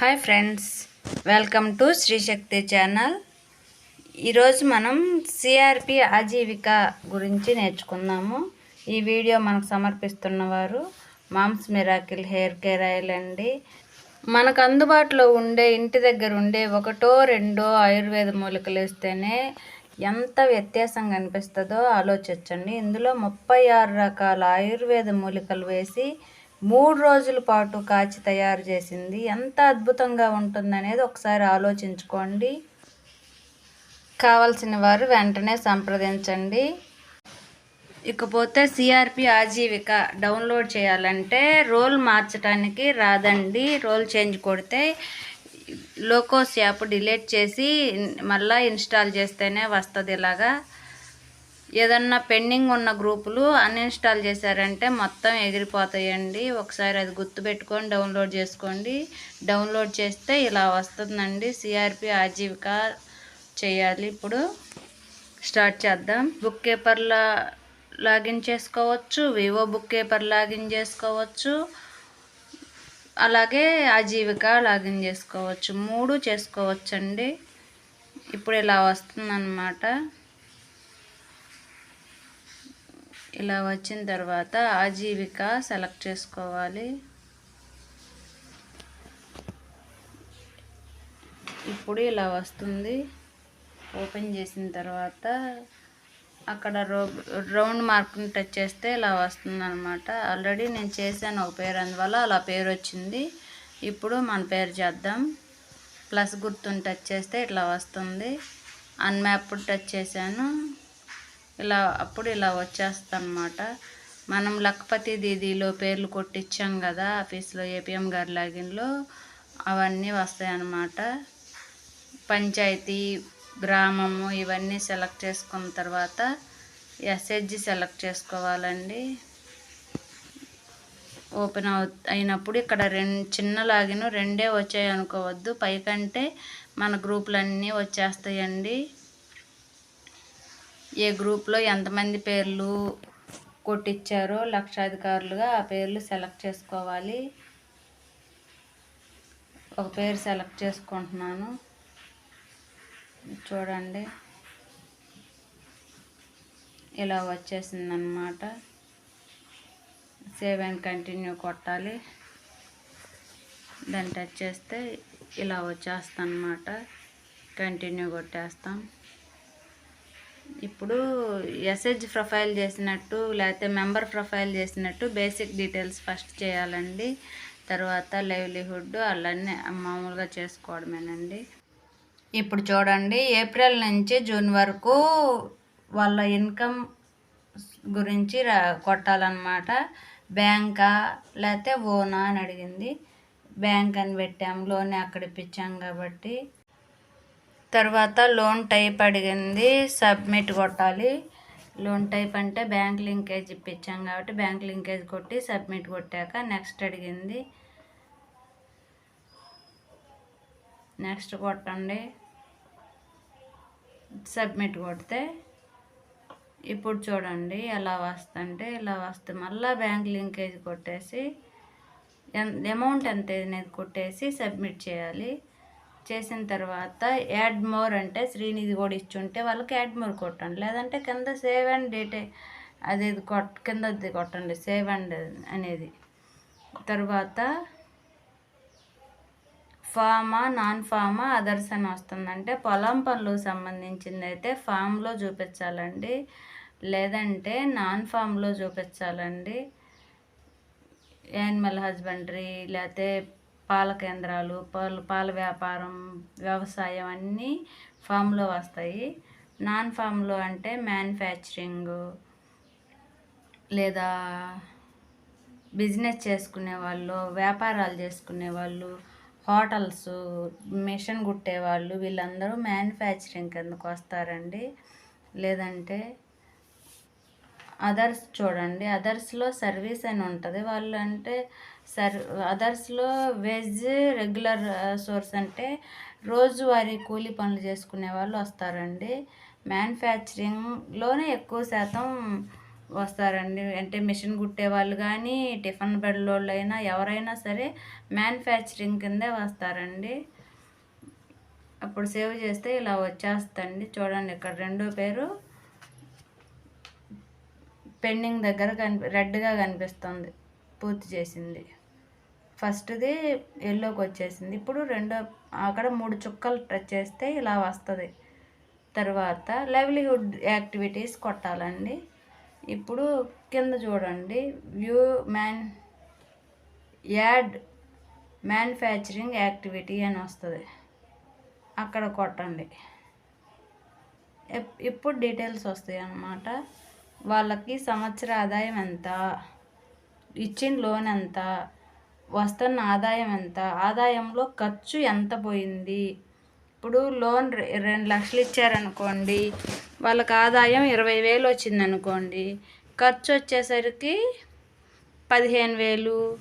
Hi friends welcome to Srishakti channel ఈరోజు మనం CRP Aajeevika గురించి నేర్చుకుందాము. ఈ వీడియో మనకు సమర్పిస్తున్నవారు mom's miracle hair care oil అండి మనకు అందుబాటులో ఉండే ఇంటి దగ్గర ఉండే ఒకటో రెండో ఆయుర్వేద మూలికలు వేస్తేనే ఎంత వ్యత్యాసం కనిపిస్తుందో ఆలోచించండి. ఇందులో ముప్పై ఆరు రకాల ఆయుర్వేద మూలికలు వేసి మూడు రోజుల పాటు కాచి తయారు చేసింది. ఎంత అద్భుతంగా ఉంటుందనేది ఒకసారి ఆలోచించుకోండి. కావలసిన వారు వెంటనే సంప్రదించండి. ఇకపోతే సిఆర్పి ఆజీవిక డౌన్లోడ్ చేయాలంటే రోల్ మార్చడానికి రాదండి. రోల్ చేంజ్ కొడితే లోకోస్ యాప్ డిలీట్ చేసి మళ్ళీ ఇన్స్టాల్ చేస్తేనే వస్తుంది ఇలాగా. ఏదన్నా పెండింగ్ ఉన్న గ్రూపులు అన్ఇన్స్టాల్ చేశారంటే మొత్తం ఎగిరిపోతాయండి. ఒకసారి అది గుర్తుపెట్టుకొని డౌన్లోడ్ చేసుకోండి. డౌన్లోడ్ చేస్తే ఇలా వస్తుందండి. సిఆర్పి ఆజీవిక చేయాలి. ఇప్పుడు స్టార్ట్ చేద్దాం. బుక్ కీపర్లా లాగిన్ చేసుకోవచ్చు. వివో బుక్ కీపర్ లాగిన్ చేసుకోవచ్చు. అలాగే ఆజీవిక లాగిన్ చేసుకోవచ్చు. మూడు చేసుకోవచ్చండి. ఇప్పుడు ఇలా వస్తుందన్నమాట. ఇలా వచ్చిన తర్వాత ఆజీవిక సెలెక్ట్ చేసుకోవాలి. ఇప్పుడు ఇలా వస్తుంది. ఓపెన్ చేసిన తర్వాత అక్కడ రో రౌండ్ మార్క్ని టచ్ చేస్తే ఇలా వస్తుంది అనమాట ఆల్రెడీ నేను చేశాను ఒక పేరు అందువల్ల అలా పేరు వచ్చింది. ఇప్పుడు మన పేరు చేద్దాం. ప్లస్ గుర్తుని టచ్ చేస్తే ఇట్లా వస్తుంది. అన్మ్యాప్డ్ టచ్ చేశాను. ఇలా అప్పుడు ఇలా వచ్చేస్తుంది అనమాట మనం లక్పతి దీదీలో పేర్లు కొట్టించాం కదా ఆఫీస్లో ఏపీఎం గారి లాగిన్లో అవన్నీ వస్తాయి అన్నమాట పంచాయతీ గ్రామము ఇవన్నీ సెలెక్ట్ చేసుకున్న తర్వాత ఎస్హెచ్జి సెలెక్ట్ చేసుకోవాలండి. ఓపెన్ అవు అయినప్పుడు ఇక్కడ రెండు చిన్న లాగిన్ రెండే వచ్చాయి అనుకోవద్దు పైకంటే మన గ్రూపులన్నీ వచ్చేస్తాయండి. ఏ గ్రూప్లో ఎంతమంది పేర్లు కొట్టించారో లక్షాధికారులుగా ఆ పేర్లు సెలెక్ట్ చేసుకోవాలి. ఒక పేరు సెలెక్ట్ చేసుకుంటున్నాను. చూడండి. ఇలా వచ్చేసిందనమాట సేవ్ అండ్ కంటిన్యూ కొట్టాలి. దాన్ని టచ్ చేస్తే ఇలా వచ్చేస్తాం అనమాట కంటిన్యూ కొట్టేస్తాం. ఇప్పుడు ఎస్హెచ్ ప్రొఫైల్ చేసినట్టు లేకపోతే మెంబర్ ప్రొఫైల్ చేసినట్టు బేసిక్ డీటెయిల్స్ ఫస్ట్ చేయాలండి. తర్వాత లైవ్లీహుడ్ అలానే మామూలుగా చేసుకోవడమేనండి. ఇప్పుడు చూడండి ఏప్రిల్ నుంచి జూన్ వరకు వాళ్ళ ఇన్కమ్ గురించి రా కొట్టాలన్నమాట. బ్యాంకా లేకపోతే ఓనా అని అడిగింది. బ్యాంక్ అని పెట్టాం లోన్ అక్కడ ఇప్పించాం కాబట్టి. తర్వాత లోన్ టైప్ అడిగింది సబ్మిట్ కొట్టాలి. లోన్ టైప్ అంటే బ్యాంక్ లింకేజ్ ఇప్పించాం కాబట్టి బ్యాంక్ లింకేజ్ కొట్టి సబ్మిట్ కొట్టాక నెక్స్ట్ అడిగింది. నెక్స్ట్ కొట్టండి. సబ్మిట్ కొడితే ఇప్పుడు చూడండి ఎలా వస్తుంటే ఇలా వస్తే మళ్ళీ బ్యాంక్ లింకేజ్ కొట్టేసి అమౌంట్ ఎంత అనేది కొట్టేసి సబ్మిట్ చేయాలి. చేసిన తర్వాత యాడ్ మోర్ అంటే శ్రీనిధి కూడా ఇచ్చుంటే వాళ్ళకి యాడ్ మోర్ కొట్టండి. లేదంటే కింద సేవ్ అండ్ డేటే అది కొట్ కిందది కొట్టండి. సేవ్ అండ్ అనేది. తర్వాత ఫామా నాన్ ఫామా అదర్స్ అని వస్తుందంటే పొలం పనులకు సంబంధించింది అయితే ఫామ్లో చూపించాలండి. లేదంటే నాన్ ఫామ్లో చూపించాలండి. యానిమల్ హస్బెండరీ లేకపోతే పాల కేంద్రాలు పాలు పాల వ్యాపారం వ్యవసాయం అన్నీ ఫామ్లో వస్తాయి. నాన్ ఫామ్లో అంటే మ్యానుఫ్యాక్చరింగ్ లేదా బిజినెస్ చేసుకునే వాళ్ళు వ్యాపారాలు చేసుకునే వాళ్ళు హోటల్స్ మిషన్ కుట్టేవాళ్ళు వీళ్ళందరూ మ్యానుఫ్యాక్చరింగ్ కిందకు వస్తారండి. లేదంటే అదర్స్ చూడండి అదర్స్లో సర్వీస్ అని ఉంటుంది. వాళ్ళు అంటే సర్ అదర్స్లో వెజ్ రెగ్యులర్ సోర్స్ అంటే రోజువారీ కూలీ పనులు చేసుకునే వాళ్ళు వస్తారండి. మ్యానుఫ్యాక్చరింగ్లోనే ఎక్కువ శాతం వస్తారండి. అంటే మిషన్ కుట్టే వాళ్ళు కానీ టిఫిన్ బెడ్లోళ్ళు అయినా ఎవరైనా సరే మ్యానుఫ్యాక్చరింగ్ కిందే వస్తారండి. అప్పుడు సేవ్ చేస్తే ఇలా వచ్చేస్తండి. చూడండి ఇక్కడ రెండో పేరు పెండింగ్ దగ్గర కనిపి రెడ్గా కనిపిస్తుంది. పూర్తి చేసింది. ఫస్ట్ది ఎల్లోకి వచ్చేసింది ఇప్పుడు రెండో అక్కడ మూడు చుక్కలు టచ్ చేస్తే ఇలా వస్తుంది. తర్వాత లైవ్లీహుడ్ యాక్టివిటీస్ కొట్టాలండి. ఇప్పుడు కింద చూడండి. View man add manufacturing activity అని వస్తుంది. అక్కడ కొట్టండి. ఇప్పుడు డీటెయిల్స్ వస్తాయి అన్నమాట. వాళ్ళకి సంవత్సర ఆదాయం ఎంత ఇచ్చిన లోన్ ఎంత వస్తున్న ఆదాయం ఎంత? ఆదాయంలో ఖర్చు ఎంత పోయింది? ఇప్పుడు లోన్ రెండు లక్షలు ఇచ్చారనుకోండి వాళ్ళకి ఆదాయం ఇరవై వేలు వచ్చింది అనుకోండి ఖర్చు వచ్చేసరికి పదిహేను వేలు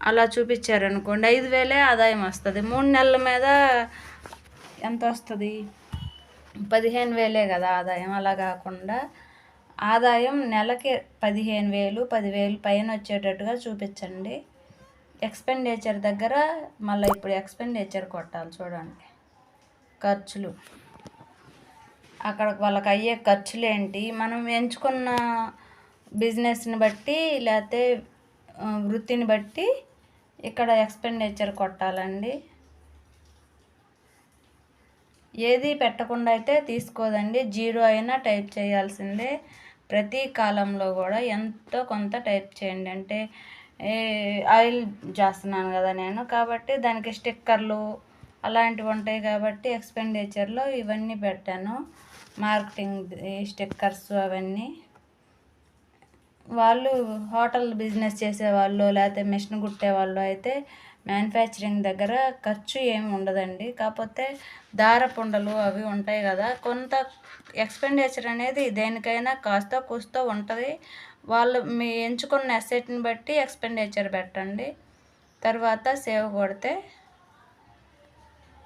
అలా చూపించారనుకోండి ఐదు వేలే ఆదాయం వస్తుంది. మూడు నెలల మీద ఎంత వస్తుంది? పదిహేను వేలే కదా ఆదాయం. అలా కాకుండా ఆదాయం నెలకి పదిహేను వేలు పదివేలు పైన వచ్చేటట్టుగా చూపించండి. ఎక్స్పెండిచర్ దగ్గర మళ్ళీ ఇప్పుడు ఎక్స్పెండిచర్ కొట్టాలి చూడండి. ఖర్చులు. అక్కడ వాళ్ళకి అయ్యే ఖర్చులు ఏంటి మనం ఎంచుకున్న బిజినెస్ని బట్టి లేకపోతే వృత్తిని బట్టి ఇక్కడ ఎక్స్పెండిచర్ కొట్టాలండి. ఏది పెట్టకుండా అయితే తీసుకోదండి. జీరో అయినా టైప్ చేయాల్సిందే. ప్రతి కాలంలో కూడా ఎంతో కొంత టైప్ చేయండి. అంటే ఆయిల్ చేస్తున్నాను కదా నేను. కాబట్టి దానికి స్టిక్కర్లు అలాంటివి ఉంటాయి కాబట్టి ఎక్స్పెండిచర్లో ఇవన్నీ పెట్టాను. మార్కెటింగ్ స్టిక్కర్స్ అవన్నీ. వాళ్ళు హోటల్ బిజినెస్ చేసేవాళ్ళు లేకపోతే మిషన్ కుట్టేవాళ్ళు అయితే మ్యానుఫ్యాక్చరింగ్ దగ్గర ఖర్చు ఏమి ఉండదండి. కాకపోతే దారపుండలు అవి ఉంటాయి కదా. కొంత ఎక్స్పెండిచర్ అనేది దేనికైనా కాస్త కూస్తో ఉంటుంది. వాళ్ళు మీ ఎంచుకున్న అసెట్ని బట్టి ఎక్స్పెండిచర్ పెట్టండి. తర్వాత సేవ్ కొడితే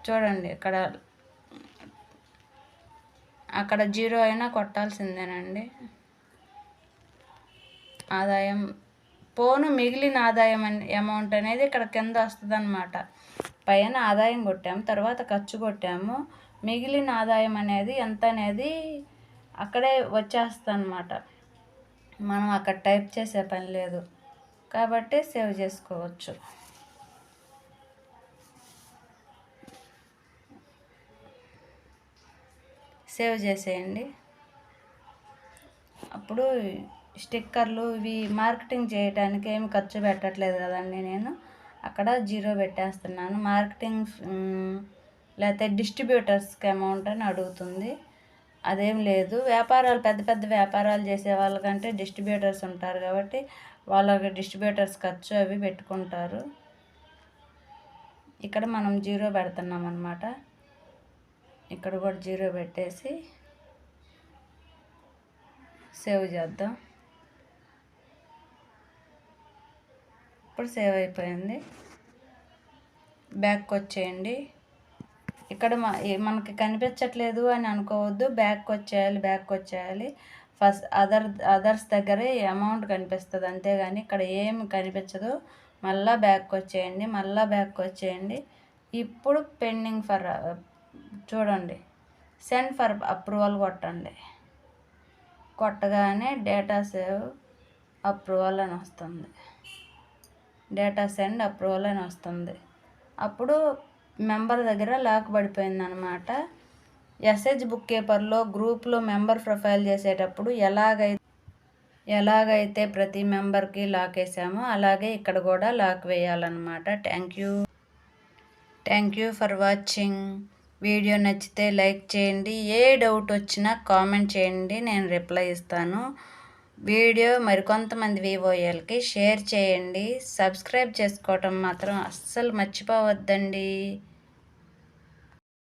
చూడండి ఇక్కడ అక్కడ జీరో అయినా కొట్టాల్సిందేనండి. ఆదాయం పోను మిగిలిన ఆదాయం అనే అమౌంట్ అనేది ఇక్కడ కింద వస్తుంది అనమాట పైన ఆదాయం కొట్టాము తర్వాత ఖర్చు కొట్టాము. మిగిలిన ఆదాయం అనేది ఎంత అనేది అక్కడే వచ్చేస్తుంది అనమాట మనం అక్కడ టైప్ చేసే పని లేదు. కాబట్టి సేవ్ చేసుకోవచ్చు. సేవ్ చేసేయండి. అప్పుడు స్టిక్కర్లు ఇవి మార్కెటింగ్ చేయడానికి ఏమి ఖర్చు పెట్టట్లేదు కదండి నేను. అక్కడ జీరో పెట్టేస్తున్నాను. మార్కెటింగ్ లేకపోతే డిస్ట్రిబ్యూటర్స్కి అమౌంట్ అని అడుగుతుంది. అదేం లేదు. వ్యాపారాలు పెద్ద పెద్ద వ్యాపారాలు చేసే వాళ్ళకంటే డిస్ట్రిబ్యూటర్స్ ఉంటారు కాబట్టి వాళ్ళకి డిస్ట్రిబ్యూటర్స్ ఖర్చు అవి పెట్టుకుంటారు. ఇక్కడ మనం జీరో పెడుతున్నాం అనమాట ఇక్కడ కూడా జీరో పెట్టేసి సేవ్ చేద్దాం. ఇప్పుడు సేవ్ అయిపోయింది. బ్యాక్ వచ్చేయండి. ఇక్కడ మ మనకి కనిపించట్లేదు అని అనుకోవద్దు. బ్యాక్ వచ్చేయాలి బ్యాక్ వచ్చేయాలి. ఫస్ట్ అదర్ అదర్స్ దగ్గరే అమౌంట్ కనిపిస్తుంది. అంతేగాని ఇక్కడ ఏమి కనిపించదు. మళ్ళా బ్యాక్ వచ్చేయండి మళ్ళా బ్యాక్ వచ్చేయండి. ఇప్పుడు పెండింగ్ ఫర్ చూడండి. సెండ్ ఫర్ అప్రూవల్ కొట్టండి. కొట్టగానే డేటా సేవ్ అప్రూవల్ అని వస్తుంది. డేటా సెండ్ అప్రూవల్ అని వస్తుంది. అప్పుడు మెంబర్ దగ్గర లాక్ పడిపోయిందనమాట ఎస్హెచ్ బుక్ కీపర్లో గ్రూప్లో మెంబర్ ప్రొఫైల్ చేసేటప్పుడు ఎలాగైతే ఎలాగైతే ప్రతి మెంబర్కి లాక్ వేసామో అలాగే ఇక్కడ కూడా లాక్ వేయాలన్నమాట. Thank you thank you for watching video నచ్చితే లైక్ చేయండి. ఏ డౌట్ వచ్చినా కామెంట్ చేయండి. నేను రిప్లై ఇస్తాను. వీడియో మరికొంతమంది వివోఎల్కి షేర్ చేయండి. సబ్స్క్రైబ్ చేసుకోవటం మాత్రం అస్సలు మర్చిపోవద్దండి.